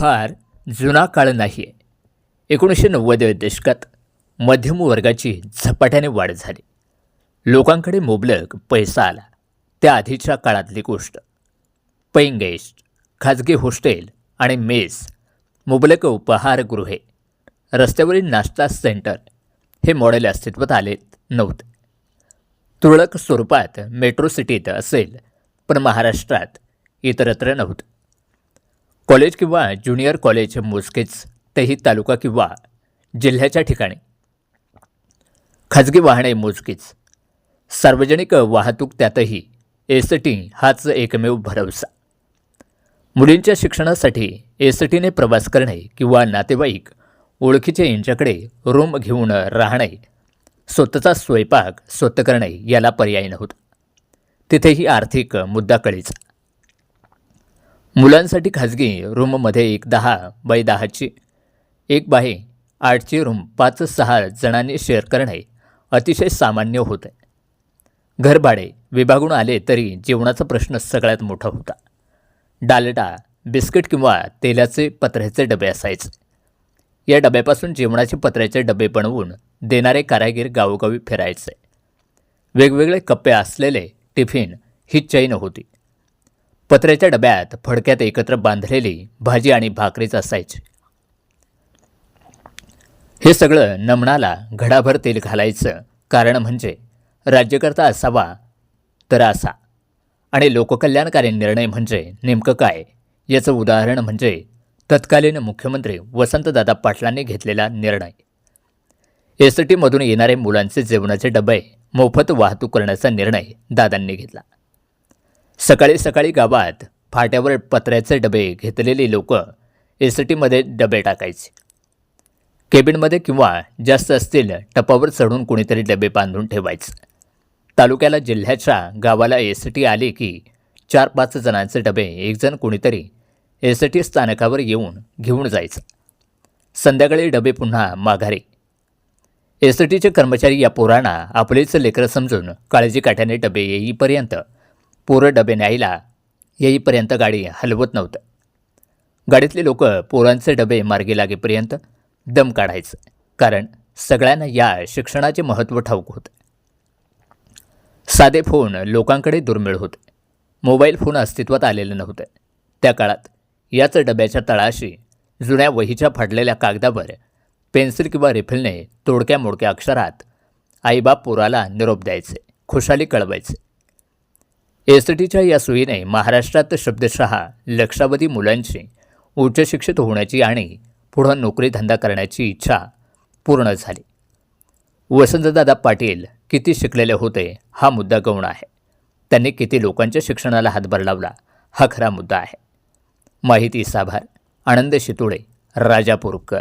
फार जुना काळ नाही आहे एकोणीसशे नव्वद दशकात मध्यम वर्गाची झपाट्याने वाढ झाली. लोकांकडे मुबलक पैसा आला. त्या आधीच्या काळातली गोष्ट. पैंग गेस्ट खाजगी हॉस्टेल आणि मेस मुबलक उपहारगृहे रस्त्यावरील नाश्ता सेंटर हे मॉडेल अस्तित्वात आले नव्हते. तुरळक स्वरूपात मेट्रो सिटीत असेल पण महाराष्ट्रात इतरत्र नव्हतं. कॉलेज किंवा ज्युनियर कॉलेज मोजकेच तेही तालुका किंवा जिल्ह्याच्या ठिकाणी. खाजगी वाहने मोजकीच. सार्वजनिक वाहतूक त्यातही एस टी हाच एकमेव भरवसा. मुलींच्या शिक्षणासाठी एस टीने प्रवास करणे किंवा नातेवाईक ओळखीचे यांच्याकडे रूम घेऊन राहणे स्वतःचा स्वयंपाक स्वतः करणे याला पर्याय नव्हता. तिथेही आर्थिक मुद्दा कळीचा. मुलांसाठी खाजगी रूममध्ये एक दहा बाय दहाची एक बाहे आठची रूम पाच सहा जणांनी शेअर करणे अतिशय सामान्य होत. आहे घरभाडे विभागून आले तरी जेवणाचा प्रश्न सगळ्यात मोठा होता. डालडा बिस्किट किंवा तेलाचे पत्र्याचे डबे असायचे. या डब्यापासून जेवणाचे पत्र्याचे डबे बनवून देणारे कारागीर गावोगावी फिरायचे. वेगवेगळे कप्पे असलेले टिफिन ही चैन होती. पत्र्याच्या डब्यात फडक्यात एकत्र बांधलेली भाजी आणि भाकरीच असायची. हे सगळं नमनाला घडाभर तेल घालायचं कारण म्हणजे राज्यकर्ता असावा तर असा. आणि लोककल्याणकारी निर्णय म्हणजे नेमकं काय? याचं उदाहरण म्हणजे तत्कालीन मुख्यमंत्री वसंतदादा पाटलांनी घेतलेला निर्णय. एस टीमधून येणारे मुलांचे जेवणाचे डबे मोफत वाहतूक करण्याचा निर्णय दादांनी घेतला. सकाळी सकाळी गावात फाट्यावर पत्र्याचे डबे घेतलेली लोक एस टीमध्ये डबे टाकायचे. केबिनमध्ये किंवा जास्त असतील टपावर चढून कोणीतरी डबे बांधून ठेवायचं. तालुक्याला जिल्ह्याच्या गावाला एस टी आली की चार पाच जणांचे डबे एकजण कोणीतरी एस टी स्थानकावर येऊन घेऊन जायचं. संध्याकाळी डबे पुन्हा माघारी. एस टीचे कर्मचारी या पोरांना आपलेच लेकरं समजून काळजी काठ्याने डबे येईपर्यंत पोरं डबे न्यायला येईपर्यंत गाडी हलवत नव्हतं. गाडीतले लोक पोरांचे डबे मार्गी लागेपर्यंत दम काढायचं कारण सगळ्यांना या शिक्षणाचे महत्त्व ठाऊक होतं. साधे फोन लोकांकडे दुर्मिळ होते. मोबाईल फोन अस्तित्वात आलेलं नव्हतं. त्या काळात याच डब्याच्या तळाशी जुन्या वहीच्या फाडलेल्या कागदावर पेन्सिल किंवा रिफिलने तोडक्या मोडक्या अक्षरात आईबाप पोराला निरोप द्यायचे खुशाली कळवायचे एस टीच्या या सोयीने महाराष्ट्रात शब्दशः लक्षावधी मुलांची उच्च शिक्षित होण्याची आणि पुढं नोकरीधंदा करण्याची इच्छा पूर्ण झाली. वसंतदादा पाटील किती शिकलेले होते हा मुद्दा गौण आहे. त्यांनी किती लोकांच्या शिक्षणाला हातभार लावला हा खरा मुद्दा आहे. माहिती साभार आनंद शितोळे राजापूरकर.